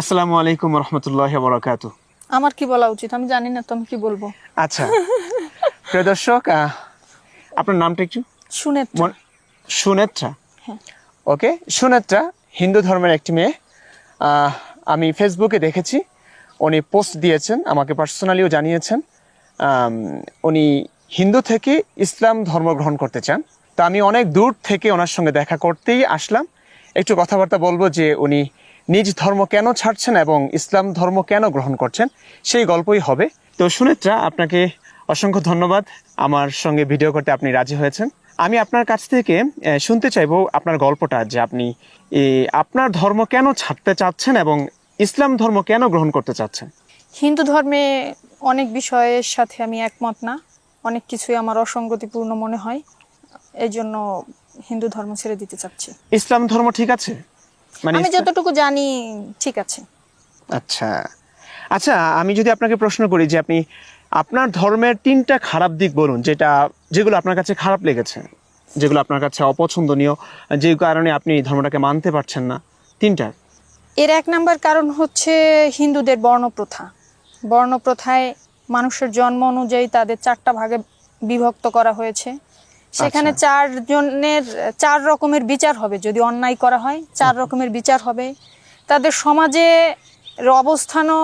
আসসালামু আলাইকুম রহমতুল্লাহ বরাকাতু আমার কি বলা উচিত? আমি জানি না তো আমি কি বলব? আচ্ছা। প্রিয় দর্শক আপনার নামটা একটু? মন- সুনেত্রা? হ্যাঁ। ওকে সুনেত্রা হিন্দু ধর্মের একটি মেয়ে। আমি ফেসবুকে দেখেছি উনি পোস্ট দিয়েছেন আমাকে পার্সোনালিও জানিয়েছেন। উনি হিন্দু থেকে ইসলাম ধর্ম গ্রহণ করতে চান। তা আমি অনেক দূর থেকে ওনার সঙ্গে দেখা করতেই আসলাম। একটু কথাবার্তা বলব যে উনি নিজ ধর্ম কেন ছাড়ছেন এবং ইসলাম ধর্ম কেন গ্রহণ করছেন সেই গল্পই হবে। তো সুনেত্রা আপনাকে অসংখ্য ধন্যবাদ আমার সঙ্গে ভিডিও করতে আপনি রাজি হয়েছেন। আমি আপনার কাছ থেকে শুনতে চাইব আপনার গল্পটা যে আপনি আপনার ধর্ম কেন ছাড়তে চাচ্ছেন এবং ইসলাম ধর্ম কেন গ্রহণ করতে চাচ্ছেন? হিন্দু ধর্মে অনেক বিষয়ের সাথে আমি একমত না। অনেক কিছুই আমার অসঙ্গতিপূর্ণ মনে হয়। এই জন্য হিন্দু ধর্ম ছেড়ে দিতে চাচ্ছি। ইসলাম ধর্ম ঠিক আছে? মানে আমি যতটুকু জানি ঠিক আছে। আচ্ছা। আচ্ছা আমি যদি আপনাকে প্রশ্ন করি যে আপনি আপনার ধর্মের তিনটা খারাপ দিক বলুন যেটা যেগুলো আপনার কাছে খারাপ লেগেছে যেগুলো আপনার কাছে অপছন্দনীয় যে কারণে আপনি ধর্মটাকে মানতে পারছেন না তিনটা। এর এক নাম্বার কারণ হচ্ছে হিন্দুদের বর্ণপ্রথা। বর্ণপ্রথায় মানুষের জন্ম অনুযায়ী তাদের চারটা ভাগে বিভক্ত করা হয়েছে। সেখানে আচ্ছা। চার জনের চার রকমের বিচার হবে যদি অন্যায় করা হয় চার রকমের বিচার হবে। তাদের সমাজে অবস্থানও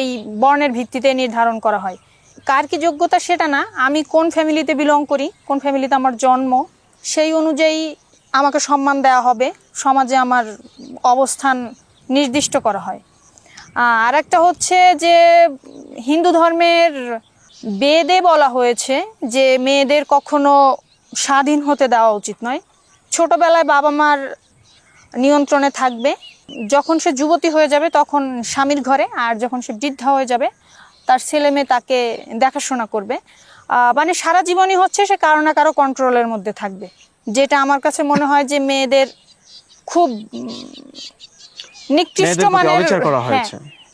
এই বর্ণের ভিত্তিতে নির্ধারণ করা হয়। কার কি যোগ্যতা সেটা না আমি কোন ফ্যামিলিতে বিলং করি কোন ফ্যামিলিতে আমার জন্ম সেই অনুযায়ী আমাকে সম্মান দেওয়া হবে সমাজে আমার অবস্থান নির্দিষ্ট করা হয়। আর একটা হচ্ছে যে হিন্দু ধর্মের বেদে বলা হয়েছে যে মেয়েদের কখনো স্বাধীন হতে দেওয়া উচিত নয়। ছোটবেলায় বাবা মার নিয়ন্ত্রণে থাকবে। যখন সে যুবতী হয়ে যাবে তখন স্বামীর ঘরে আর যখন সে বৃদ্ধা হয়ে যাবে তার ছেলে মেয়ে তাকে দেখাশোনা করবে। আহ, মানে সারা জীবনই হচ্ছে সে কারও না কারও কন্ট্রোলের মধ্যে থাকবে। যেটা আমার কাছে মনে হয় যে মেয়েদের খুব নিকৃষ্ট মেয়েদের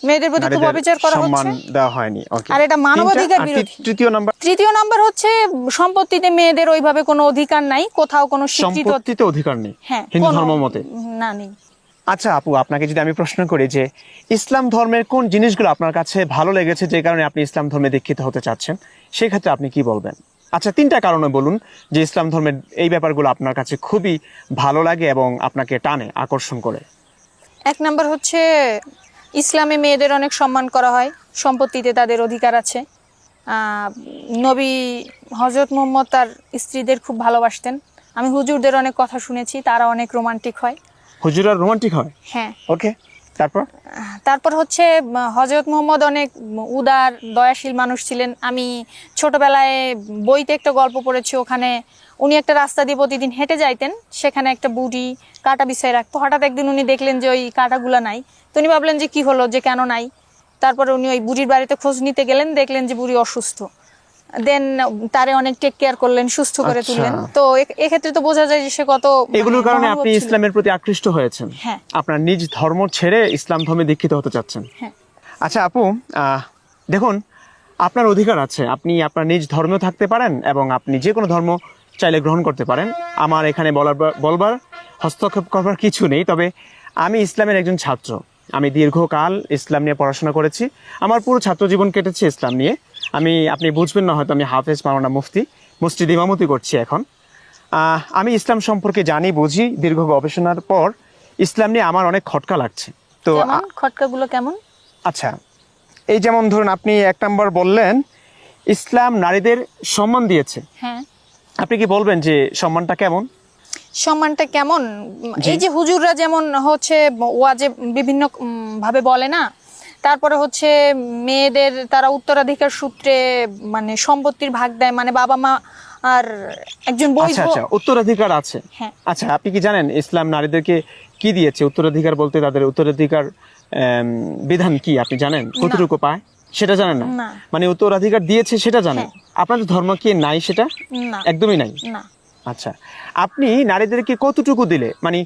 মেয়েদের প্রতি খুব অবিচার করা সম্মান হচ্ছে। দেওয়া হয়নি। ওকে আর এটা মানবাধিকার বিরোধী। তৃতীয় নাম্বার তৃতীয় নাম্বার হচ্ছে সম্পত্তিতে মেয়েদের ওইভাবে কোনো অধিকার নাই কোথাও কোনো স্বীকৃত সম্পত্তিতে অধিকার নেই হ্যাঁ হিন্দু কোনো- ধর্ম মতে। না নেই। আচ্ছা আপু আপনাকে যদি আমি প্রশ্ন করি যে ইসলাম ধর্মের কোন জিনিসগুলো আপনার কাছে ভালো লেগেছে যে কারণে আপনি ইসলাম ধর্মে দীক্ষিত হতে চাচ্ছেন? সেই ক্ষেত্রে আপনি কি বলবেন? আচ্ছা তিনটা কারণে বলুন যে ইসলাম ধর্মের এই ব্যাপারগুলো আপনার কাছে খুবই ভালো লাগে এবং আপনাকে টানে আকর্ষণ করে। এক নাম্বার হচ্ছে ইসলামে মেয়েদের অনেক সম্মান করা হয় সম্পত্তিতে তাদের অধিকার আছে। নবী হজরত মোহাম্মদ তার স্ত্রীদের খুব ভালোবাসতেন। আমি হুজুরদের অনেক কথা শুনেছি তারা অনেক রোমান্টিক হয়। হুজুরা রোমান্টিক হয়? হ্যাঁ। ওকে তারপর? তারপর হচ্ছে হজরত মোহাম্মদ অনেক উদার, দয়াশীল মানুষ ছিলেন। আমি ছোটবেলায় বইতে একটা গল্প পড়েছি, ওখানে উনি একটা রাস্তা দিয়ে প্রতিদিন হেঁটে যাইতেন, সেখানে একটা বুড়ি কাটা বিছাই রাখতো। হঠাৎ একদিন উনি দেখলেন যে ওই কাটাগুলো নাই। তো উনি ভাবলেন যে কি হলো, যে কেন নাই? তারপরে উনি ওই বুড়ির বাড়িতে খোঁজ নিতে গেলেন, দেখলেন যে বুড়ি অসুস্থ। দেন তারে অনেক টেক কেয়ার করলেন সুস্থ করে আচ্ছা। তুললেন। তো এক্ষেত্রে তো বোঝা যায় যে সে কত মানে এগুলোর কারণে আপনি ইসলামের প্রতি আকৃষ্ট হয়েছেন। হ্যাঁ। আপনার নিজ ধর্ম ছেড়ে ইসলাম ধর্মে দীক্ষিত হতে চাচ্ছেন। হ্যাঁ। আচ্ছা আপু দেখুন আপনার অধিকার আছে। আপনি আপনার নিজ ধর্মেও থাকতে পারেন এবং আপনি যে কোনো ধর্ম চাইলে গ্রহণ করতে পারেন। আমার এখানে বলার বলবার হস্তক্ষেপ করবার কিছু নেই তবে আমি ইসলামের একজন ছাত্র। আমি দীর্ঘকাল ইসলাম নিয়ে পড়াশোনা করেছি। আমার পুরো ছাত্র জীবন কেটেছে ইসলাম নিয়ে। আমি আপনি বুঝবেন না হয়তো আমি হাফেজ মাওলানা মুফতি মসজিদ ইমামতি করছি এখন। আমি ইসলাম সম্পর্কে জানি বুঝি দীর্ঘ গবেষণার পর ইসলাম নিয়ে আমার অনেক খটকা লাগছে। তো খটকাগুলো কেমন? আচ্ছা এই যেমন ধরুন আপনি এক নম্বর বললেন ইসলাম নারীদের সম্মান দিয়েছে। হ্যাঁ। আপনি কি বলবেন যে সম্মানটা কেমন? সম্মানটা কেমন। এই যে হুজুররা যেমন হচ্ছে ওয়াজে বিভিন্ন ভাবে বলে না তারপরে হচ্ছে মেয়েদের তারা উত্তরাধিকার সূত্রে মানে সম্পত্তির ভাগ দেয় মানে বাবা মা আর একজন আচ্ছা আচ্ছা উত্তরাধিকার আছে। হ্যাঁ। আচ্ছা আপনি কি জানেন ইসলাম নারীদেরকে কি দিয়েছে? উত্তরাধিকার বলতে তাদের উত্তরাধিকার বিধান কি আপনি জানেন? কতটুকু পায়? সেটা জানেন না? না। মানে উত্তরাধিকার দিয়েছে সেটা জানেন? হ্যাঁ। আপনাদের ধর্ম কি নাই সেটা? একদমই নাই? আচ্ছা আপনি নারীদেরকে কতটুকু দিলে? মানে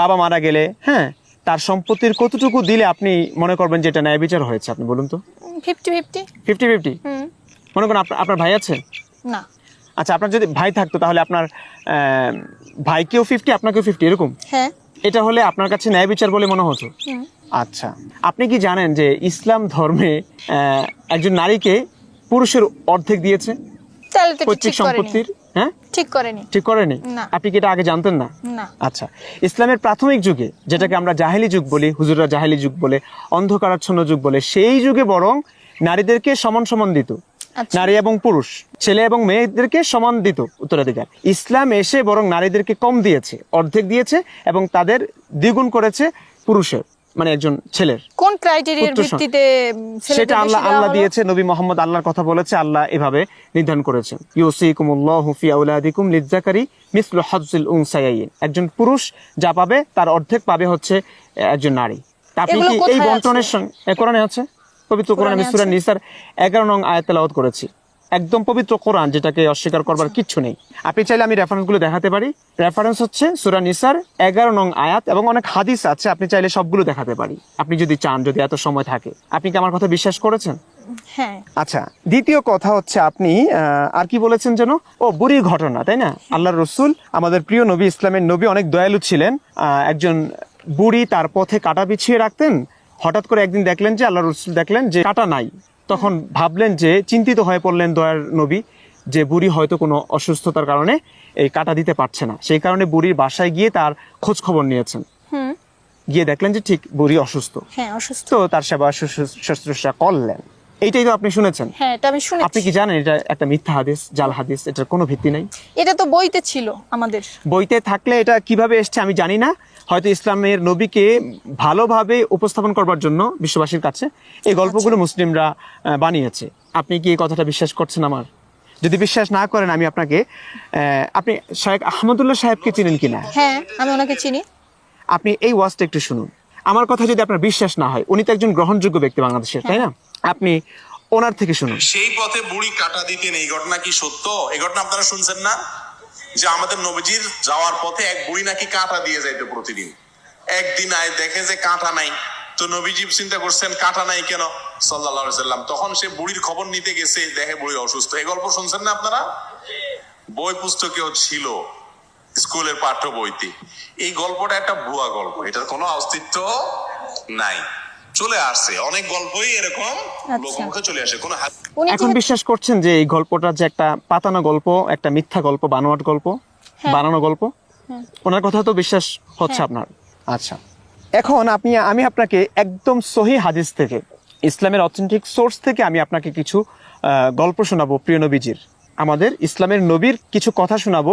বাবা মারা গেলে হ্যাঁ তার সম্পত্তির কতটুকু দিলে আপনি মনে করবেন যে এটা ন্যায় বিচার হয়েছে? আপনি বলুন তো। Fifty fifty. Fifty fifty? মনে করেন আপনার ভাই আছে? না। আচ্ছা আপনার যদি ভাই থাকতো তাহলে আপনার ভাইকেও ফিফটি আপনাকেও ফিফটি এরকম? হ্যাঁ। এটা হলে আপনার কাছে ন্যায় বিচার বলে মনে হতো? আচ্ছা আপনি কি জানেন যে ইসলাম ধর্মে আহ, একজন নারীকে পুরুষের অর্ধেক দিয়েছে? পৈতৃক সম্পত্তির? ঠিক করেনি। ঠিক করেনি? আপনি কি এটা আগে জানতেন না? না। আচ্ছা। ইসলামের প্রাথমিক যুগে যেটাকে আমরা জাহেলি যুগ বলি হুজুরা জাহেলি যুগ বলে অন্ধকারাচ্ছন্ন যুগ বলে সেই যুগে বরং নারীদেরকে সমান সমান দিত। আচ্ছা। নারী এবং পুরুষ ছেলে এবং মেয়েদেরকে সমান দিত উত্তরাধিকার। ইসলাম এসে বরং নারীদেরকে কম দিয়েছে অর্ধেক দিয়েছে এবং তাদের দ্বিগুণ করেছে পুরুষের। মানে একজন ছেলের কোন ক্রাইটেরিয়ার ভিত্তিতে সেটা আল্লাহ আল্লাহ দিয়েছে নবী মোহাম্মদ আল্লাহর কথা বলেছে আল্লাহ এভাবে নির্ধারণ করেছেন। ইউসিকুমুল্লাহু ফি আউলাদিকুম লিজ্জাকারি মিসলু হজ্জুল উনসায়াইন একজন পুরুষ যা পাবে তার অর্ধেক পাবে হচ্ছে একজন নারী। আপনি কি এই বন্টনের সঙ্গে কোরআনে আছে? পবিত্র কোরআনে সূরা নিসার 11 নং আয়াত তেলাওয়াত করেছি। একদম পবিত্র কোরআন যেটাকে অস্বীকার করবার কিচ্ছু নেই। আপনি চাইলে আমি রেফারেন্সগুলো দেখাতে পারি। রেফারেন্স হচ্ছে সূরা নিসার 11 নং আয়াত এবং অনেক হাদিস আছে আপনি চাইলে সবগুলো দেখাতে পারি। আপনি যদি চান যদি এত সময় থাকে। আপনি কি আমার কথা বিশ্বাস করেছেন? হ্যাঁ। আচ্ছা দ্বিতীয় কথা হচ্ছে আপনি আর কি বলেছেন যেন? ও বুড়ির ঘটনা তাই না? আল্লাহর রসুল আমাদের প্রিয় নবী ইসলামের নবী অনেক দয়ালু ছিলেন। আহ, একজন বুড়ি তার পথে কাটা বিছিয়ে রাখতেন। হঠাৎ করে একদিন দেখলেন যে আল্লাহ রসুল দেখলেন যে কাটা নাই। তখন ভাবলেন যে চিন্তিত হয়ে পড়লেন দয়ার নবী যে বুড়ি হয়তো কোনো অসুস্থতার কারণে এই কাটা দিতে পারছে না। সেই কারণে বুড়ির বাসায় গিয়ে তার খোঁজ খবর নিয়েছেন গিয়ে দেখলেন যে ঠিক বুড়ি অসুস্থ। হ্যাঁ অসুস্থ। তো তার সেবা শুশ্রূষা করলেন। এইটাই তো আপনি শুনেছেন। হ্যাঁ এটা আমি আপনি কি জানেন এটা একটা মিথ্যা হাদিস জাল হাদিস? এটার কোনো ভিত্তি নাই? এটা তো বইতে ছিল আমাদের। বইতে থাকলে এটা কীভাবে এসছে আমি জানি না। হয়তো ইসলামের নবীকে ভালোভাবে উপস্থাপন করবার জন্য বিশ্ববাসীর কাছে এই গল্পগুলো মুসলিমরা বানিয়েছে। আপনি কি এই কথাটা বিশ্বাস করছেন আমার? যদি বিশ্বাস না করেন আমি আপনাকে আপনি শাহেক আহমদুল্লাহ সাহেবকে চিনেন কিনা? হ্যাঁ আমি ওনাকে চিনি। আপনি এই ওয়াজটা একটু শুনুন। আমার কথা যদি আপনার বিশ্বাস না হয় উনি তো একজন গ্রহণযোগ্য ব্যক্তি বাংলাদেশের তাই না? আপনি ওনার থেকে শুনুন। সেই পথে বুড়ি কাটা দিতেন এই ঘটনা কি সত্য? এই ঘটনা আপনারা শুনছেন না? যে আমাদের নবীজির যাওয়ার পথে এক বই নাকি কাঁটা দিয়ে যাইতো প্রতিদিন। একদিন আয় দেখে যে কাঁটা নাই। তো নবীজি চিন্তা করছেন, কাঁটা নাই কেন? সাল্লাহ সাল্লাম তখন সে বুড়ির খবর নিতে গেছে, দেখে বুড়ি অসুস্থ। এই গল্প শুনছেন না আপনারা? বই পুস্তকেও ছিল, স্কুলের পাঠ্য বইতে। এই গল্পটা একটা ভুয়া গল্প। এটার কোনো অস্তিত্ব নাই। চলে আসছে। অনেক গল্পই এরকম আচ্ছা। লোকমুখে চলে আসে। কোনো এখন বিশ্বাস করছেন যে এই গল্পটা যে একটা পাতানো গল্প একটা মিথ্যা গল্প বানোয়াট গল্প বানানো গল্প ওনার কথা তো বিশ্বাস হচ্ছে হ্যাঁ। আপনার। আচ্ছা। এখন আপনি আমি আপনাকে একদম সহি হাদিস থেকে ইসলামের অথেন্টিক সোর্স থেকে আমি আপনাকে কিছু গল্প শোনাবো প্রিয় নবীজির। আমাদের ইসলামের নবীর কিছু কথা শোনাবো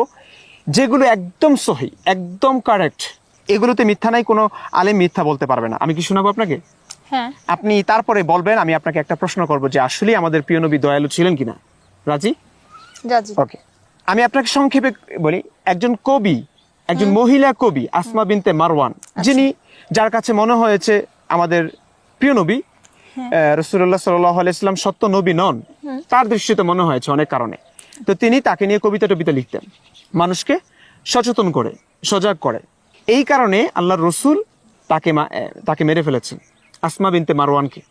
যেগুলো একদম সহি একদম কারেক্ট এগুলোতে মিথ্যা নাই কোনো আলেম মিথ্যা বলতে পারবে না। আমি কি শোনাবো আপনাকে? হ্যাঁ আপনি তারপরে বলবেন আমি আপনাকে একটা প্রশ্ন করব যে আসলে আমাদের প্রিয় নবী দয়ালু ছিলেন কিনা। রাজি? ওকে আমি আপনাকে সংক্ষেপে বলি একজন কবি একজন মহিলা কবি আসমা বিনতে মারওয়ান যিনি যার কাছে মনে হয়েছে আমাদের প্রিয় নবী রসুল্লাহ সাল্লাম সত্য নবী নন তার দৃষ্টিতে মনে হয়েছে অনেক কারণে। তো তিনি তাকে নিয়ে কবিতা টবিতা লিখতেন মানুষকে সচেতন করে সজাগ করে। এই কারণে আল্লাহ রসুল তাকে তাকে মেরে ফেলেছেন। আসমা বিনতে মারওয়ানকে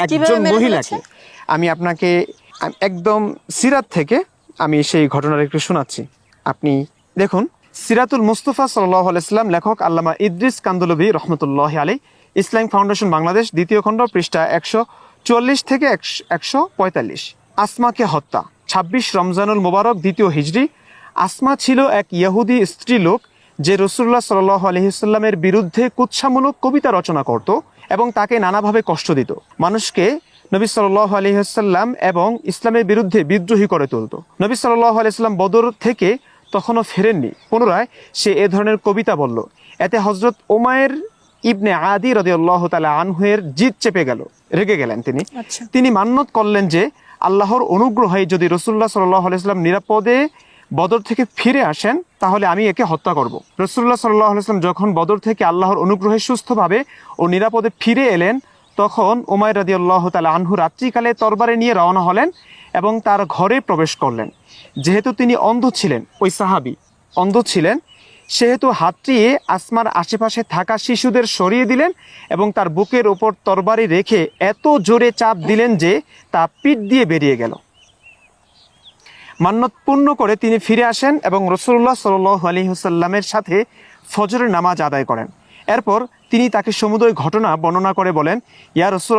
একজন মহিলাকে। আমি আপনাকে একদম সিরাত থেকে আমি সেই ঘটনার একটু শোনাচ্ছি। আপনি দেখুন সিরাতুল মুস্তফা সাল্লাহ আলাইসাল্লাম লেখক আল্লামা ইদ্রিস কান্দুলবি রহমতুল্লাহ আলী ইসলাম ফাউন্ডেশন বাংলাদেশ দ্বিতীয় খণ্ড পৃষ্ঠা একশো চুয়াল্লিশ থেকে একশো পঁয়তাল্লিশ। আসমাকে হত্যা ছাব্বিশ রমজানুল মোবারক দ্বিতীয় হিজড়ি আসমা ছিল এক ইহুদি স্ত্রীলোক যে রসুল্লাহ সাল্লাহ আলহিসাল্লামের বিরুদ্ধে কুৎসামূলক কবিতা রচনা করত। এবং তাকে নানাভাবে কষ্ট দিত। মানুষকে নবী সাল্লাহ আলহিহাল্লাম এবং ইসলামের বিরুদ্ধে বিদ্রোহী করে তুলত। নবী সাল্লাহ আলাইসাল্লাম বদর থেকে তখনও ফেরেননি। পুনরায় সে এ ধরনের কবিতা বলল। এতে হজরত ওমায়ের ইবনে আদি রদিয়াল্লাহ তালা আনহুয়ের জিত চেপে গেল রেগে গেলেন তিনি। আচ্ছা। তিনি মান্যত করলেন যে আল্লাহর অনুগ্রহে যদি রসুল্লাহ সাল্লাহ আলাইসাল্লাম নিরাপদে বদর থেকে ফিরে আসেন, তাহলে আমি একে হত্যা করব। রসুল্লাহ সাল্লাহ আলাইসলাম যখন বদর থেকে আল্লাহর অনুগ্রহে সুস্থভাবে ও নিরাপদে ফিরে এলেন, তখন উমায় রাদি আল্লাহ তালা আনহু রাত্রিকালে তরবারে নিয়ে রওনা হলেন এবং তার ঘরে প্রবেশ করলেন। যেহেতু তিনি অন্ধ ছিলেন, ওই সাহাবি অন্ধ ছিলেন, সেহেতু হাতটিয়ে আসমার আশেপাশে থাকা শিশুদের সরিয়ে দিলেন এবং তার বুকের ওপর তরবারি রেখে এত জোরে চাপ দিলেন যে তা পিঠ দিয়ে বেরিয়ে গেল। মান্যত পূর্ণ করে তিনি ফিরে আসেন এবং রসুল্লাহ সাল আলী হুসাল্লামের সাথে ফজরের নামাজ আদায় করেন। এরপর তিনি তাকে সমুদয় ঘটনা বর্ণনা করে বলেন, ইয়া রসুল